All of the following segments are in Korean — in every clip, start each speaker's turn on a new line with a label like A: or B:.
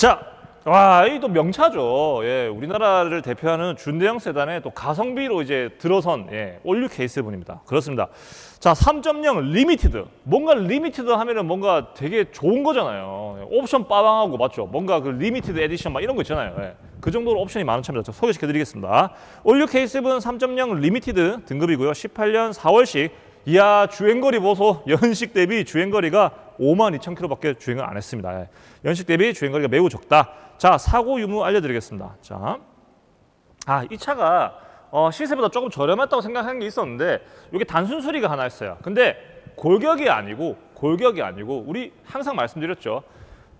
A: 자, 와, 이 또 명차죠. 예, 우리나라를 대표하는 준대형 세단의 또 가성비로 이제 들어선 예, 올류 K7입니다. 그렇습니다. 자, 3.0 리미티드. 뭔가 리미티드 하면은 뭔가 되게 좋은 거잖아요. 예, 옵션 빠방하고 맞죠? 뭔가 그 리미티드 에디션 막 이런 거 있잖아요. 예. 그 정도로 옵션이 많은 차입니다. 제가 소개시켜 드리겠습니다. 올류 K7 3.0 리미티드 등급이고요. 18년 4월식 이야 주행거리 보소 연식 대비 주행거리가 5만 2천 킬로밖에 주행을 안 했습니다. 예. 연식 대비 주행 거리가 매우 적다. 자 사고 유무 알려드리겠습니다. 자, 아 이 차가 어, 시세보다 조금 저렴했다고 생각하는 게 있었는데 이게 단순 수리가 하나 있어요. 근데 골격이 아니고 골격이 아니고 우리 항상 말씀드렸죠.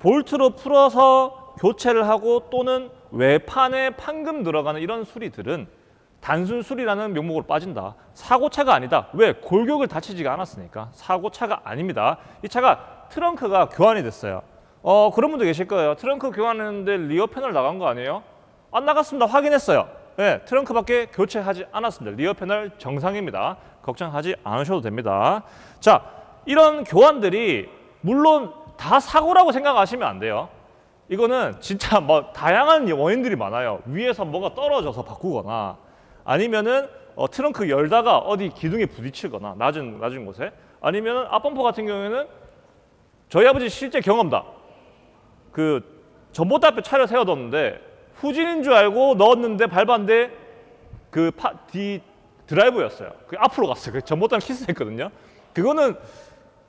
A: 볼트로 풀어서 교체를 하고 또는 외판에 판금 들어가는 이런 수리들은 단순 수리라는 명목으로 빠진다. 사고차가 아니다. 왜? 골격을 다치지가 않았으니까. 사고차가 아닙니다. 이 차가 트렁크가 교환이 됐어요. 어, 그런 분도 계실 거예요. 트렁크 교환했는데 리어 패널 나간 거 아니에요? 안 나갔습니다. 확인했어요. 네, 트렁크밖에 교체하지 않았습니다. 리어 패널 정상입니다. 걱정하지 않으셔도 됩니다. 자, 이런 교환들이 물론 다 사고라고 생각하시면 안 돼요. 이거는 진짜 뭐 다양한 원인들이 많아요. 위에서 뭐가 떨어져서 바꾸거나 아니면은 어, 트렁크 열다가 어디 기둥에 부딪히거나 낮은 낮은 곳에 아니면은 앞범퍼 같은 경우에는 저희 아버지 실제 경험다. 그 전봇대 앞에 차를 세워뒀는데 후진인 줄 알고 넣었는데 밟았는데 그 파, 뒤 드라이브였어요. 그 앞으로 갔어요. 그 전봇대를 키스했거든요. 그거는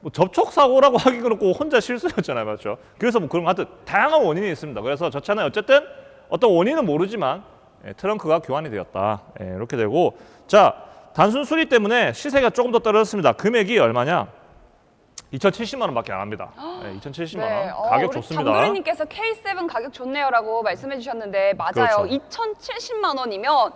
A: 뭐 접촉 사고라고 하기 그렇고 혼자 실수였잖아요, 맞죠? 그래서 뭐 그런 거 하여튼 다양한 원인이 있습니다. 그래서 저 차는 어쨌든 어떤 원인은 모르지만 예, 트렁크가 교환이 되었다. 예, 이렇게 되고 자 단순 수리 때문에 시세가 조금 더 떨어졌습니다. 금액이 얼마냐? 2,070만 원밖에 안 합니다. 예, 2,070만 원
B: 어,
A: 가격
B: 우리
A: 좋습니다.
B: 장도리님께서 K7 가격 좋네요라고 말씀해 주셨는데 맞아요.
A: 그렇죠.
B: 2,070만 원이면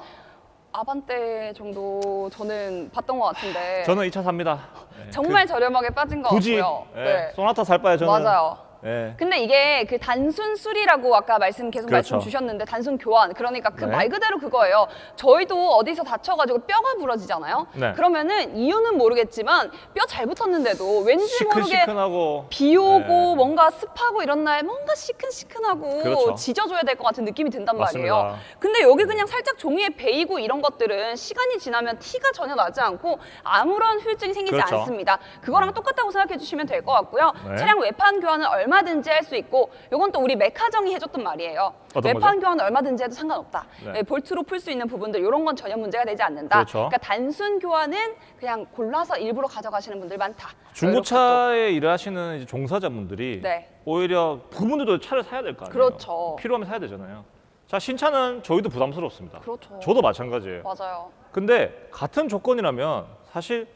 B: 아반떼 정도 저는 봤던 것 같은데
A: 저는 이 차 삽니다. 예,
B: 정말 저렴하게 빠진 것
A: 그, 굳이
B: 같고요.
A: 예,
B: 네.
A: 소나타 살 바에 저는
B: 맞아요.
A: 예,
B: 근데 이게 그 단순 수리라고 아까 말씀 계속
A: 그렇죠.
B: 말씀 주셨는데 단순 교환 그러니까 그
A: 네.
B: 말 그대로 그거예요. 저희도 어디서 다쳐가지고 뼈가 부러지잖아요.
A: 네.
B: 그러면은 이유는 모르겠지만 뼈 잘 붙었는데도 왠지 모르게
A: 시큰시큰하고
B: 비 오고
A: 네.
B: 뭔가 습하고 이런 날 뭔가 시큰시큰하고
A: 그렇죠.
B: 지져줘야 될 것 같은 느낌이 든단
A: 맞습니다.
B: 말이에요. 근데 여기 그냥 살짝 종이에 베이고 이런 것들은 시간이 지나면 티가 전혀 나지 않고 아무런 후유증이 생기지
A: 그렇죠.
B: 않습니다. 그거랑 똑같다고 생각해 주시면 될 것 같고요.
A: 네.
B: 차량 외판 교환은 얼마 든지 할 수 있고 요건 또 우리 메카정이 해줬던 말이에요.
A: 어떤
B: 외판? 교환은 얼마든지 해도 상관없다.
A: 네.
B: 예, 볼트로 풀 수 있는 부분들 이런 건 전혀 문제가 되지 않는다.
A: 그렇죠.
B: 러니까 단순 교환은 그냥 골라서 일부러 가져가시는 분들 많다.
A: 중고차에 일하시는 이제 종사자분들이
B: 네.
A: 오히려 그분들도 차를 사야 될 거 아니에요.
B: 그렇죠.
A: 필요하면 사야 되잖아요. 자 신차는 저희도 부담스럽습니다.
B: 그렇죠.
A: 저도 마찬가지예요.
B: 맞아요.
A: 근데 같은 조건이라면 사실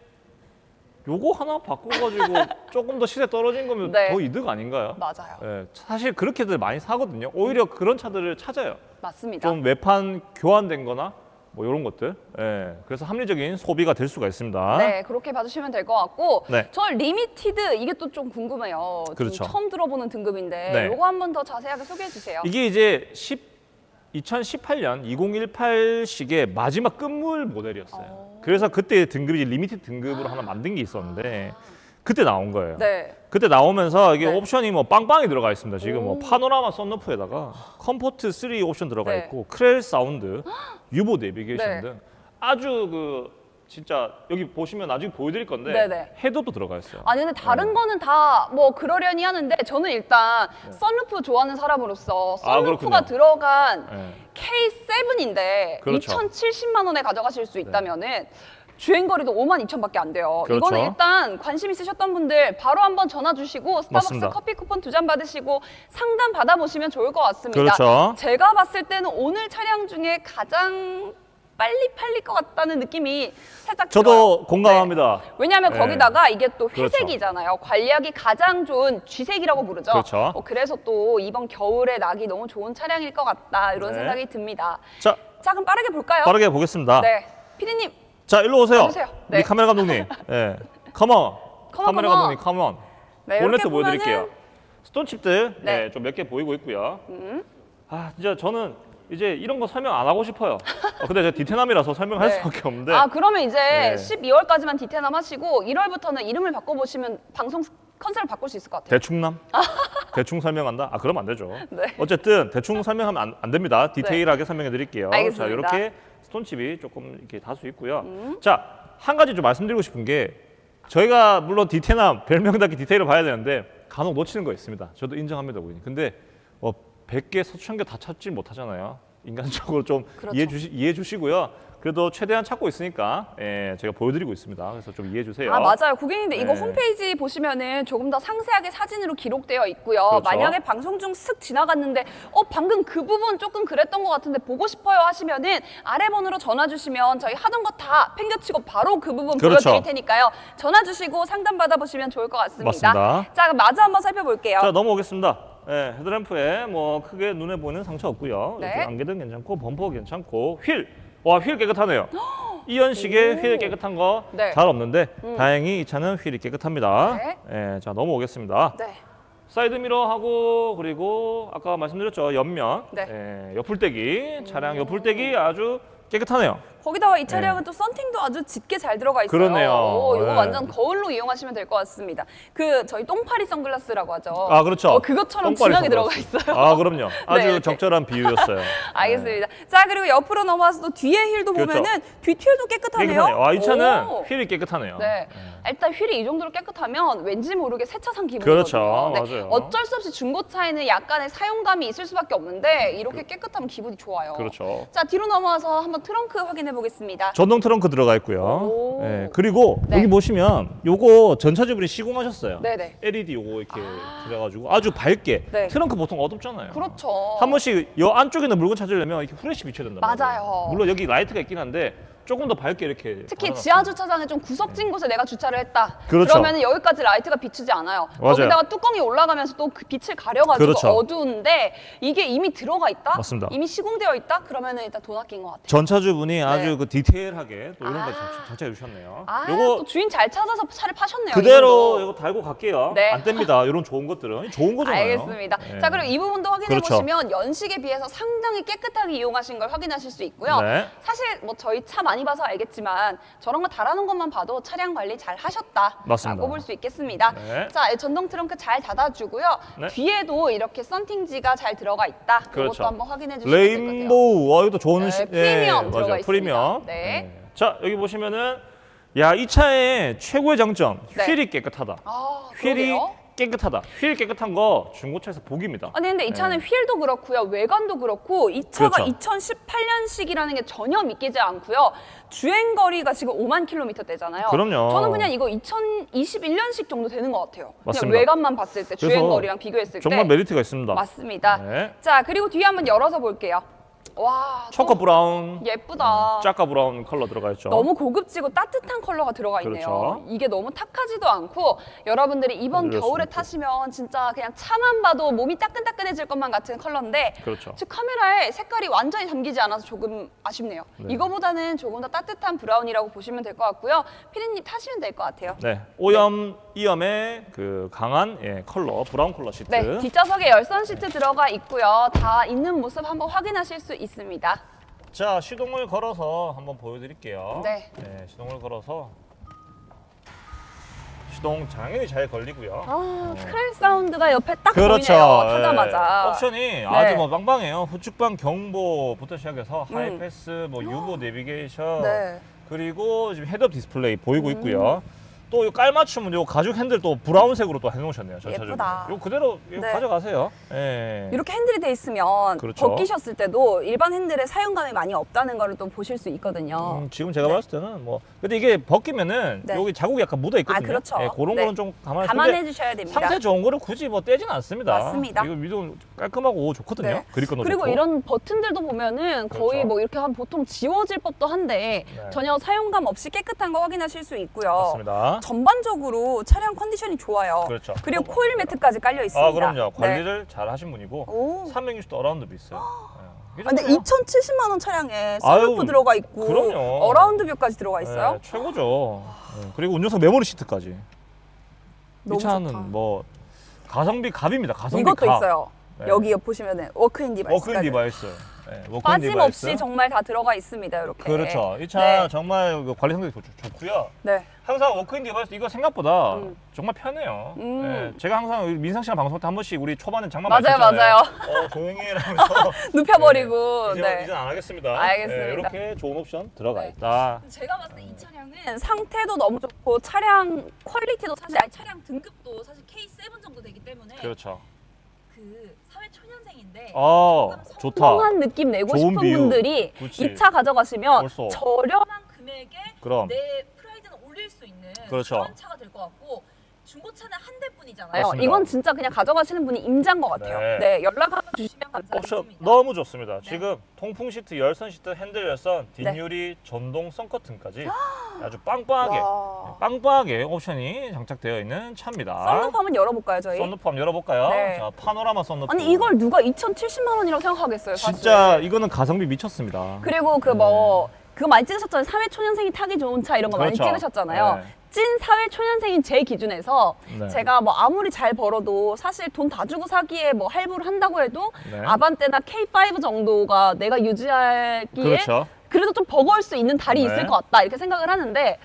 A: 요거 하나 바꿔가지고 조금 더 시세 떨어진 거면
B: 네.
A: 더 이득 아닌가요?
B: 맞아요.
A: 예, 사실 그렇게들 많이 사거든요. 오히려 그런 차들을 찾아요.
B: 맞습니다.
A: 좀 외판 교환된 거나 뭐 이런 것들. 예, 그래서 합리적인 소비가 될 수가 있습니다.
B: 네, 그렇게 봐주시면 될 것 같고,
A: 네.
B: 저 리미티드 이게 또 좀 궁금해요. 좀
A: 그렇죠.
B: 처음 들어보는 등급인데,
A: 네.
B: 요거 한번 더 자세하게 소개해 주세요.
A: 이게 이제 10, 2018년 2018식의 마지막 끝물 모델이었어요.
B: 어.
A: 그래서 그때 등급이 리미티드 등급으로 하나 만든 게 있었는데 그때 나온 거예요.
B: 네.
A: 그때 나오면서 이게
B: 네.
A: 옵션이 뭐 빵빵이 들어가 있습니다. 지금 뭐
B: 오.
A: 파노라마 썬루프에다가 컴포트 3 옵션 들어가
B: 네.
A: 있고 크렐 사운드, 유보 내비게이션
B: 네.
A: 등 아주 그 진짜 여기 보시면 나중에 보여드릴 건데
B: 네네.
A: 헤드도 들어가 있어요.
B: 아니 근데 다른
A: 네.
B: 거는 다 뭐 그러려니 하는데 저는 일단 썬루프 좋아하는 사람으로서
A: 아,
B: 썬루프가
A: 그렇군요.
B: 들어간
A: 예.
B: K7인데
A: 그렇죠.
B: 2,070만 원에 가져가실 수 있다면은 주행 거리도 5만 2천밖에 안 돼요.
A: 그렇죠.
B: 이거는 일단 관심 있으셨던 분들 바로 한번 전화 주시고 스타벅스
A: 맞습니다.
B: 커피 쿠폰 두 잔 받으시고 상담 받아보시면 좋을 것 같습니다.
A: 그렇죠.
B: 제가 봤을 때는 오늘 차량 중에 가장 빨리 팔릴 것 같다는 느낌이 살짝
A: 저도
B: 들어요.
A: 공감합니다.
B: 네. 왜냐하면
A: 네.
B: 거기다가 이게 또
A: 그렇죠.
B: 회색이잖아요. 관리하기 가장 좋은 쥐색이라고 부르죠.
A: 그렇죠.
B: 어, 그래서 또 이번 겨울에 나기 너무 좋은 차량일 것 같다 이런
A: 네.
B: 생각이 듭니다.
A: 자,
B: 자 그럼 빠르게 볼까요?
A: 빠르게 보겠습니다.
B: 네, 피디님.
A: 자, 일로 오세요. 우리
B: 네.
A: 카메라 감독님. 예. 컴온.
B: 컴온,
A: 카메라
B: 컴온.
A: 감독님, 컴온.
B: 네,
A: 본네트 보여드릴게요. 스톤칩들
B: 네.
A: 네, 좀 몇 개 보이고 있고요.
B: 음.
A: 아, 진짜 저는 이제 이런 거 설명 안 하고 싶어요. 어, 근데 제가 디테남이라서 설명할
B: 네.
A: 수밖에 없는데.
B: 아 그러면 이제
A: 네.
B: 12월까지만 디테남 하시고 1월부터는 이름을 바꿔보시면 방송 컨셉을 바꿀 수 있을 것 같아요.
A: 대충남? 대충 설명한다? 아 그러면 안 되죠.
B: 네.
A: 어쨌든 대충 설명하면 안, 안 됩니다. 디테일하게 설명해 드릴게요.
B: 알겠습니다. 음.
A: 자 이렇게 스톤칩이 조금 이렇게 다수 있고요. 자한 가지 좀 말씀드리고 싶은 게 저희가 물론 디테나 별명답게 디테일을 봐야 되는데 간혹 놓치는 거 있습니다. 저도 인정합니다, 고객님. 근데 어, 100개, 수천 개다 찾지 못하잖아요. 인간적으로 좀
B: 그렇죠.
A: 이해해 주시 이해해 주시고요. 그래도 최대한 찾고 있으니까 예, 제가 보여드리고 있습니다. 그래서 좀 이해해 주세요.
B: 아 맞아요 고객님들 이거
A: 네.
B: 홈페이지 보시면은 조금 더 상세하게 사진으로 기록되어 있고요
A: 그렇죠.
B: 만약에 방송 중 슥 지나갔는데 어 방금 그 부분 조금 그랬던 것 같은데 보고 싶어요 하시면은 아래 번호로 전화 주시면 저희 하던 거 다 팽겨치고 바로 그 부분
A: 그렇죠.
B: 보여드릴 테니까요 전화 주시고 상담 받아 보시면 좋을 것 같습니다
A: 맞습니다.
B: 자 마저 한번 살펴볼게요
A: 자 넘어오겠습니다. 예, 헤드램프에 뭐 크게 눈에 보이는 상처 없고요.
B: 네.
A: 이렇게 안개등 괜찮고 범퍼 괜찮고 휠, 와 휠 깨끗하네요. 이연식의 휠 깨끗한 거 잘
B: 네.
A: 없는데 다행히 이 차는 휠이 깨끗합니다.
B: 네.
A: 예, 자 넘어오겠습니다.
B: 네
A: 사이드 미러하고 그리고 아까 말씀드렸죠 옆면,
B: 네.
A: 예, 옆풀떼기 차량 옆풀떼기 아주 깨끗하네요.
B: 거기다가 이 차량은 또 썬팅도 아주 짙게 잘 들어가 있어요.
A: 네. 그러네요.
B: 오, 이거
A: 네.
B: 완전 거울로 이용하시면 될 것 같습니다. 그 저희 똥파리 선글라스라고 하죠.
A: 아 그렇죠.
B: 어, 그것처럼
A: 똥파리
B: 진하게 들어가
A: 선글라스.
B: 있어요.
A: 아 그럼요. 아주
B: 네, 네.
A: 적절한 비유였어요.
B: 알겠습니다. 자 그리고 옆으로 넘어와서 또 뒤에 힐도
A: 그렇죠.
B: 보면은 뒤휠도 깨끗하네요.
A: 깨끗하네요. 아, 이 차는
B: 오.
A: 휠이 깨끗하네요.
B: 네. 일단 휠이 이 정도로 깨끗하면 왠지 모르게 새 차상 기분이거든요.
A: 그렇죠.
B: 네.
A: 맞아요.
B: 어쩔 수 없이 중고차에는 약간의 사용감이 있을 수밖에 없는데 이렇게 깨끗하면 기분이 좋아요.
A: 그렇죠.
B: 자 뒤로 넘어와서 한번 트렁크 확인해 보겠습니다.
A: 전동 트렁크 들어가 있고요.
B: 오.
A: 예, 그리고
B: 네.
A: 여기 보시면 요거 전차주분이 시공하셨어요.
B: 네네.
A: LED 요거 이렇게 그래가지고 아주 밝게
B: 네.
A: 트렁크 보통 어둡잖아요.
B: 그렇죠.
A: 한 번씩 요 안쪽에 있는 물건 찾으려면 이렇게 후레쉬 비춰야 된다.
B: 맞아요.
A: 물론 여기 라이트가 있긴 한데 조금 더 밝게 이렇게.
B: 특히
A: 달아놨습니다.
B: 지하 주차장에 좀 구석진 곳에 내가 주차를 했다.
A: 그렇죠.
B: 그러면 여기까지 라이트가 비추지 않아요.
A: 맞아요.
B: 거기다가 뚜껑이 올라가면서 또 그 빛을 가려가지고
A: 그렇죠.
B: 어두운데 이게 이미 들어가 있다.
A: 맞습니다.
B: 이미 시공되어 있다. 그러면은 일단 돈 아낀 것 같아요.
A: 전차주분이 아주 그 디테일하게 또 이런
B: 아.
A: 거 장- 장착해 주셨네요.
B: 아,
A: 요거
B: 또 주인 잘 찾아서 차를 파셨네요.
A: 그대로. 이거 달고 갈게요.
B: 네.
A: 안 됩니다. 이런 좋은 것들은 좋은 거잖아요.
B: 알겠습니다.
A: 예.
B: 자 그리고 이 부분도 확인해
A: 그렇죠.
B: 보시면 연식에 비해서 상당히 깨끗하게 이용하신 걸 확인하실 수 있고요.
A: 네.
B: 사실 뭐 저희 차 많이 봐서 알겠지만 저런 거 달아놓은 것만 봐도 차량 관리 잘 하셨다.
A: 맞습니다.
B: 라고 볼 수 있겠습니다.
A: 네.
B: 자 전동 트렁크 잘 닫아주고요.
A: 네.
B: 뒤에도 이렇게 썬팅지가 잘 들어가 있다.
A: 그렇죠.
B: 이것도 한번 확인해 주시면 될 것 같아요.
A: 레인보우 와 이것도 좋은
B: 네,
A: 시-
B: 프리미엄 들어가
A: 맞아요.
B: 있습니다.
A: 프리미엄.
B: 네.
A: 자 여기 보시면은 야 이 차의 최고의 장점
B: 네.
A: 휠이 깨끗하다.
B: 아,
A: 휠이
B: 그러게요.
A: 깨끗하다. 휠 깨끗한 거 중고차에서 복입니다.
B: 아니 근데 이 차는
A: 네.
B: 휠도 그렇고요 외관도 그렇고 이 차가
A: 그렇죠.
B: 2018년식이라는 게 전혀 믿기지 않고요 주행 거리가 지금 5만 킬로미터대잖아요.
A: 그럼요.
B: 저는 그냥 이거 2021년식 정도 되는 것 같아요.
A: 맞습니다.
B: 그냥 외관만 봤을 때 주행
A: 그래서
B: 거리랑 비교했을
A: 정말
B: 때
A: 메리트가 있습니다.
B: 맞습니다.
A: 네.
B: 자 그리고 뒤에 한번 열어서 볼게요. 와
A: 초코
B: 또
A: 브라운,
B: 예쁘다.
A: 짜까 브라운 컬러 들어가 있죠.
B: 너무 고급지고 따뜻한 컬러가 들어가 있네요.
A: 그렇죠.
B: 이게 너무 탁하지도 않고 여러분들이 이번 겨울에
A: 수도 있고.
B: 타시면 진짜 그냥 차만 봐도 몸이 따끈따끈해질 것만 같은 컬러인데
A: 그렇죠.
B: 즉 카메라에 색깔이 완전히 담기지 않아서 조금 아쉽네요.
A: 네.
B: 이거보다는 조금 더 따뜻한 브라운이라고 보시면 될 것 같고요. 피디님 타시면 될 것 같아요.
A: 네, 오염 이염의 그 강한 예, 컬러 브라운 컬러 시트.
B: 네, 뒷좌석에 열선 시트 들어가 있고요. 다 있는 모습 한번 확인하실 수 있습니다.
A: 자 시동을 걸어서 한번 보여드릴게요.
B: 네.
A: 시동을 걸어서 시동 당연히 잘 걸리고요.
B: 아, 크랙 사운드가 옆에 딱
A: 그렇죠.
B: 보이네요.
A: 예.
B: 타자마자.
A: 옵션이 아주 뭐 빵빵해요. 후측방 경보부터 시작해서
B: 음.
A: 하이패스, 뭐 유보 내비게이션,
B: 네.
A: 그리고 지금 헤드업 디스플레이 보이고 있고요. 또 이 깔맞춤은 요 가죽 핸들 또 브라운색으로 또 해놓으셨네요. 전차적으로.
B: 예쁘다.
A: 요 그대로
B: 네.
A: 가져가세요. 예.
B: 이렇게 핸들이 돼 있으면
A: 그렇죠.
B: 벗기셨을 때도 일반 핸들의 사용감이 많이 없다는 걸또 보실 수 있거든요.
A: 음, 지금 제가 봤을 때는 뭐 근데 이게 벗기면은
B: 네.
A: 여기 자국이 약간 묻어 있거든요.
B: 아, 그렇죠.
A: 예, 그런
B: 네.
A: 거는 좀 감안해
B: 감안해 주셔야 됩니다.
A: 상태 좋은 거를 굳이 뭐 떼진 않습니다.
B: 맞습니다.
A: 이거 미동 깔끔하고 좋거든요.
B: 네. 그리고
A: 좋고.
B: 이런 버튼들도 보면은 거의
A: 그렇죠.
B: 뭐 이렇게 하면 보통 지워질 법도 한데
A: 네.
B: 전혀 사용감 없이 깨끗한 거 확인하실 수 있고요.
A: 맞습니다.
B: 전반적으로 차량 컨디션이 좋아요.
A: 그렇죠.
B: 그리고 코일 매트까지 깔려 있습니다.
A: 아 그럼요.
B: 네.
A: 관리를 잘 하신 분이고
B: 오.
A: 360도 어라운드도 있어요. 예.
B: 아, 근데
A: 이게 좋네요.
B: 2,070만 원 차량에 선루프 들어가 있고
A: 그럼요.
B: 어라운드 뷰까지 들어가 있어요.
A: 예, 최고죠. 예, 그리고 운전석 메모리 시트까지. 이 차는
B: 좋다.
A: 뭐 가성비 갑입니다. 가성비
B: 이것도
A: 갑.
B: 있어요.
A: 네.
B: 여기 보시면은 워크인 디바이스까지.
A: 워크인 디바이스. 네,
B: 빠짐없이
A: 디바이스.
B: 정말 다 들어가 있습니다. 이렇게.
A: 그렇죠. 이차
B: 네.
A: 정말 그 관리 성격이 좋- 좋고요.
B: 네.
A: 항상 워크인 디바이스 이거 생각보다
B: 음.
A: 정말 편해요.
B: 음.
A: 예, 제가 항상 민상 씨랑 방송할 때한 번씩 우리 초반에 장난
B: 맞아요,
A: 많이.
B: 맞아요.
A: 어, 조용히 해라면서
B: 눕혀버리고.
A: 이제
B: 네.
A: 이제 안 하겠습니다.
B: 알겠습니다.
A: 예, 이렇게 좋은 옵션 들어가
B: 네.
A: 있다.
B: 제가 봤을 때 이 차량은 상태도 너무 좋고 차량 퀄리티도 사실 아니 차량 등급도 사실 K7 정도 되기 때문에
A: 그렇죠.
B: 그 사회 초년생인데
A: 어, 좋다.
B: 성공한 느낌 내고
A: 좋은
B: 싶은
A: 비유.
B: 분들이
A: 그치.
B: 이 차 가져가시면
A: 벌써.
B: 저렴한 금액에
A: 그럼
B: 내
A: 그렇죠.
B: 런 차가 될 것 같고 중고차는 한 대뿐이잖아요.
A: 맞습니다.
B: 이건 진짜 그냥 가져가시는 분이 임자인 것 같아요.
A: 네.
B: 네, 연락 한번 주시면
A: 옵션
B: 감사하겠습니다.
A: 너무 좋습니다.
B: 네.
A: 지금 통풍 시트, 열선 시트, 핸들 열선, 뒷유리, 전동 썬커튼까지 아주 빵빵하게
B: 와.
A: 빵빵하게 옵션이 장착되어 있는 차입니다.
B: 썬루프 한번 열어볼까요, 저희?
A: 썬루프 한번 열어볼까요?
B: 네.
A: 자, 파노라마 썬루프.
B: 아니 이걸 누가 2,070만 원이라고 생각하겠어요, 사실.
A: 진짜 이거는 가성비 미쳤습니다.
B: 그리고 그 뭐 그거 많이 찍으셨잖아요. 사회 초년생이 타기 좋은 차 이런 거
A: 그렇죠.
B: 많이 찍으셨잖아요.
A: 네.
B: 찐 사회 초년생인 제 기준에서
A: 네.
B: 제가 뭐 아무리 잘 벌어도 사실 돈 다 주고 사기에 뭐 할부를 한다고 해도
A: 네.
B: 아반떼나 K5 정도가 내가 유지하기에
A: 그렇죠.
B: 래도 좀 버거울 수 있는 달이
A: 네.
B: 있을 것 같다 이렇게 생각을 하는데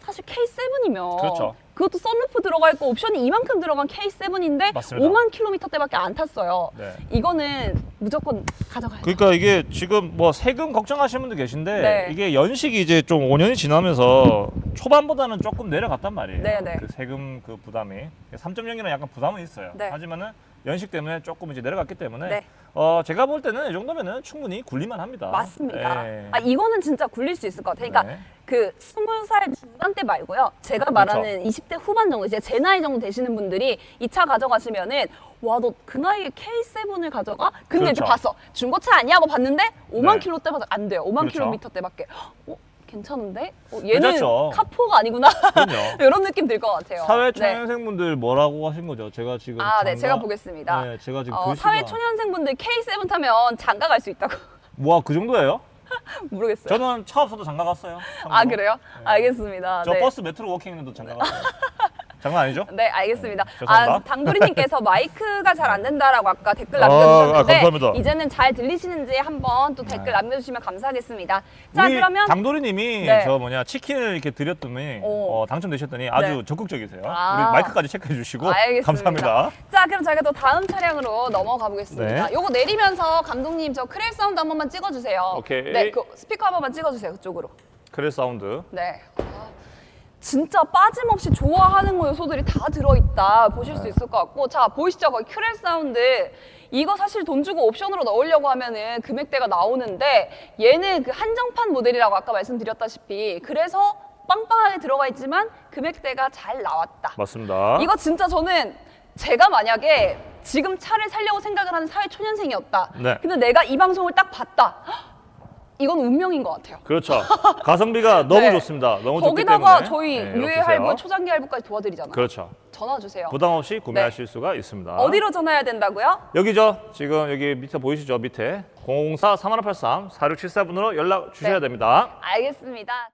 B: 사실 K7이면
A: 그렇죠.
B: 그것도 썬루프 들어가 있고 옵션이 이만큼 들어간 K7인데
A: 맞습니다.
B: 5만 킬로미터대밖에 안 탔어요.
A: 네.
B: 이거는 무조건 가져가야 돼요.
A: 그러니까 이게 지금 뭐 세금 걱정하시는 분도 계신데
B: 네.
A: 이게 연식이 이제 좀 5년이 지나면서 초반보다는 조금 내려갔단 말이에요.
B: 네, 네.
A: 그 세금 그 부담이 3.0이랑 약간 부담은 있어요.
B: 네.
A: 하지만은 연식 때문에 조금 이제 내려갔기 때문에
B: 네.
A: 어 제가 볼 때는 이 정도면은 충분히 굴리만 합니다.
B: 맞습니다.
A: 예.
B: 아 이거는 진짜 굴릴 수 있을 것 같아요. 그러니까
A: 네.
B: 그 스물 살 중반 때 말고요. 제가 말하는 20대 후반 정도, 이제 제 나이 정도 되시는 분들이 이 차 가져가시면은 와 너 그 나이에 K7을 가져가? 근데 이제
A: 그렇죠.
B: 봤어. 중고차 아니야? 하고 봤는데 5만
A: 네.
B: 킬로대 봐서 안 돼요. 5만
A: 그렇죠.
B: 킬로미터 대밖에. 어 괜찮은데? 어, 얘는
A: 괜찮죠.
B: 카포가 아니구나.
A: 그럼요.
B: 이런 느낌 들 것 같아요.
A: 사회
B: 네.
A: 초년생분들 뭐라고 하신 거죠? 제가 지금
B: 아, 네,
A: 장가-
B: 제가 보겠습니다.
A: 네, 제가 지금
B: 어,
A: 글씨가
B: 사회 초년생분들 K7 타면 장가 갈 수 있다고
A: 뭐그 정도예요?
B: 모르겠어요.
A: 저는 차 없어도 장가 갔어요.
B: 아
A: 참고로.
B: 그래요?
A: 네.
B: 알겠습니다.
A: 저
B: 네.
A: 버스 메트로 워킹에도 장가 갔어요. 장난 아니죠?
B: 네, 알겠습니다.
A: 네, 죄송합니다.
B: 아, 당돌이님께서 마이크가 잘 안 된다라고 아까 댓글
A: 아,
B: 남겨주셨는데
A: 아, 감사합니다.
B: 이제는 잘 들리시는지 한번 또 댓글
A: 네.
B: 남겨주시면 감사하겠습니다. 자,
A: 우리
B: 그러면
A: 당도리님이
B: 네.
A: 저 뭐냐 치킨을 이렇게 드렸더니
B: 오.
A: 어, 당첨되셨더니 아주
B: 네.
A: 적극적이세요.
B: 아.
A: 우리 마이크까지 체크해 주시고
B: 알겠습니다.
A: 감사합니다.
B: 자, 그럼 저희가 또 다음 차량으로 넘어가 보겠습니다.
A: 네.
B: 요거 내리면서 감독님 저 크렐 사운드 한 번만 찍어주세요.
A: 오케이.
B: 네, 그 스피커 한 번만 찍어주세요. 그쪽으로.
A: 크레 사운드.
B: 네. 아, 진짜 빠짐없이 좋아하는 요소들이 다 들어있다. 보실
A: 네.
B: 수 있을 것 같고. 자 보이시죠? 거기 크렐 사운드. 이거 사실 돈 주고 옵션으로 넣으려고 하면은 금액대가 나오는데 얘는 그 한정판 모델이라고 아까 말씀드렸다시피 그래서 빵빵하게 들어가 있지만 금액대가 잘 나왔다.
A: 맞습니다.
B: 이거 진짜 저는 제가 만약에 지금 차를 살려고 생각을 하는 사회 초년생이었다.
A: 네.
B: 근데 내가 이 방송을 딱 봤다. 헉, 이건 운명인 것 같아요
A: 그렇죠. 가성비가 너무
B: 네.
A: 좋습니다. 너무 좋기
B: 거기다가
A: 때문에.
B: 저희
A: 네,
B: 유해
A: 이렇게
B: 할부. 초장기 할부까지 도와드리잖아요.
A: 그렇죠.
B: 전화 주세요.
A: 부담 없이 구매하실 수가 있습니다.
B: 네. 어디로 전화해야 된다고요?
A: 여기죠. 지금 여기 밑에 보이시죠? 밑에 054 3183 4674번으로 연락 주셔야
B: 네.
A: 됩니다.
B: 알겠습니다.